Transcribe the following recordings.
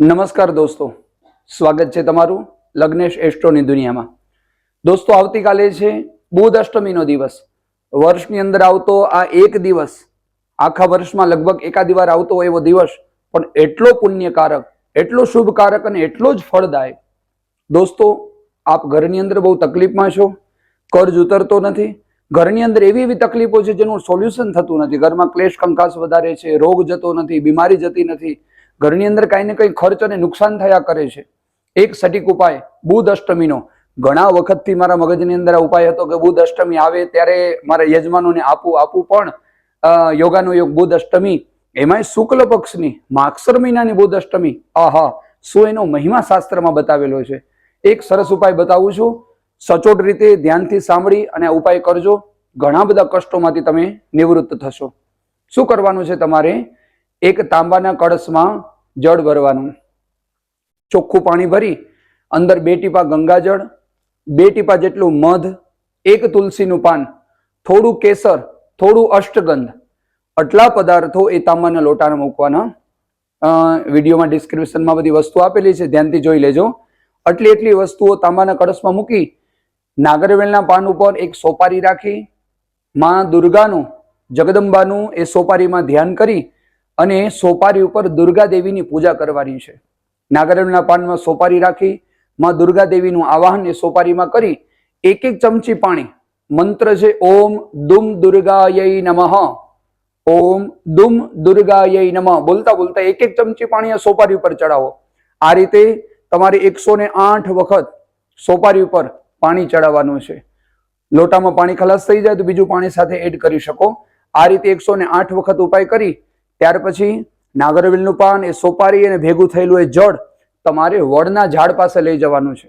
નમસ્કાર દોસ્તો. સ્વાગત છે તમારું લગ્નેશ એસ્ટ્રોની દુનિયામાં. દોસ્તો, આવતીકાલે છે બુધ અષ્ટમીનો દિવસ. વર્ષની અંદર આવતો આ એક દિવસ, આખા વર્ષમાં લગભગ એકાદી વાર આવતો એવો દિવસ, પણ એટલો પુણ્યકારક, એટલો શુભકારક અને એટલો જ ફળદાયક. દોસ્તો, આપ ઘરની અંદર બહુ તકલીફમાં છો, કર્જ ઉતરતો નથી. ઘરની અંદર એવી એવી તકલીફો છે જેનું સોલ્યુશન થતું નથી. ઘરમાં ક્લેશ કંકાસ વધારે છે, રોગ જતો નથી, બીમારી જતી નથી. ઘરની અંદર કાંઈ ને કંઈ ખર્ચ અને નુકસાન થયા કરે છે. એક સટીક ઉપાય, બુધ અષ્ટમીનો. ઘણા વખતથી મારા મગજની અંદર આ ઉપાય હતો કે બુધ અષ્ટમી આવે ત્યારે મારા યજમાનોને આપું આપું પણ યોગાનો યોગ બુધ અષ્ટમી, એમાંય શુક્લ પક્ષની માક્ષર મહિનાની બુધ અષ્ટમી, આહા, શું એનો મહિમા શાસ્ત્રમાં બતાવેલો છે. એક સરસ ઉપાય બતાવું છું. સચોટ રીતે ધ્યાનથી સાંભળી અને આ ઉપાય કરજો. ઘણા બધા કષ્ટોમાંથી તમે નિવૃત્ત થશો. શું કરવાનું છે તમારે? એક તાંબાના કળશમાં જળ ભરવાનું. ચોખ્ખું પાણી ભરી અંદર બે ટીપા ગંગાજળ, બે ટીપા જેટલું મધ, એક તુલસીનું પાન, થોડું કેસર, થોડું અષ્ટગંધ. આટલા પદાર્થો એ તાંબાના લોટાને મૂકવાના. વિડીયોમાં ડિસ્ક્રિપ્શનમાં બધી વસ્તુ આપેલી છે, ધ્યાનથી જોઈ લેજો. આટલી એટલી વસ્તુઓ તાંબાના કળશમાં મૂકી, નાગરવેલના પાન ઉપર એક સોપારી રાખી, માં દુર્ગાનું, જગદંબાનું એ સોપારીમાં ધ્યાન કરી અને સોપારી ઉપર દુર્ગા દેવીની પૂજા કરવાની છે. નાગરણના પાનમાં સોપારી રાખી માં દુર્ગા દેવીનું આવાહન એ સોપારીમાં કરી એક એક ચમચી પાણી, મંત્ર છે, ઓમ દુમ દુર્ગાય નમઃ. ઓમ દુમ દુર્ગાય નમઃ. બોલતા બોલતા એક એક ચમચી પાણી આ સોપારી ઉપર ચડાવો. આ રીતે તમારે એકસો ને આઠ વખત સોપારી ઉપર પાણી ચડાવવાનું છે. લોટામાં પાણી ખલાસ થઈ જાય તો બીજું પાણી સાથે એડ કરી શકો. આ રીતે એકસો ને આઠ વખત ઉપાય કરી ત્યાર પછી નાગરવેલનું પાન એ સોપારી અને ભેગું થયેલું એ જળ તમારે વડના ઝાડ પાસે લઈ જવાનું છે.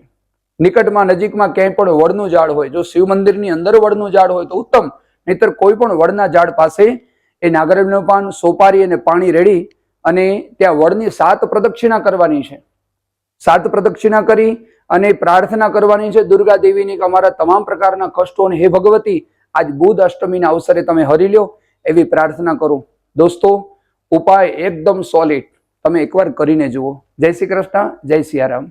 નિકટમાં નજીકમાં ક્યાંય પણ વડનું ઝાડ હોય, જો શિવ મંદિરની અંદર વડનું ઝાડ હોય તો ઉત્તમ, નહીતર કોઈ પણ વડના ઝાડ પાસે એ નાગરવેલનું પાન, સોપારી અને પાણી રેડી અને ત્યાં વડની સાત પ્રદક્ષિણા કરવાની છે. સાત પ્રદક્ષિણા કરી અને પ્રાર્થના કરવાની છે, દુર્ગા દેવીની કે અમારા તમામ પ્રકારના કષ્ટોને હે ભગવતી, આજ બુધ અષ્ટમીના અવસરે તમે હરી લ્યો, એવી પ્રાર્થના કરો. દોસ્તો ઉપાય એકદમ સોલિડ તમે એકવાર કરીને જુઓ. જય શ્રી કૃષ્ણ જય સિયારામ.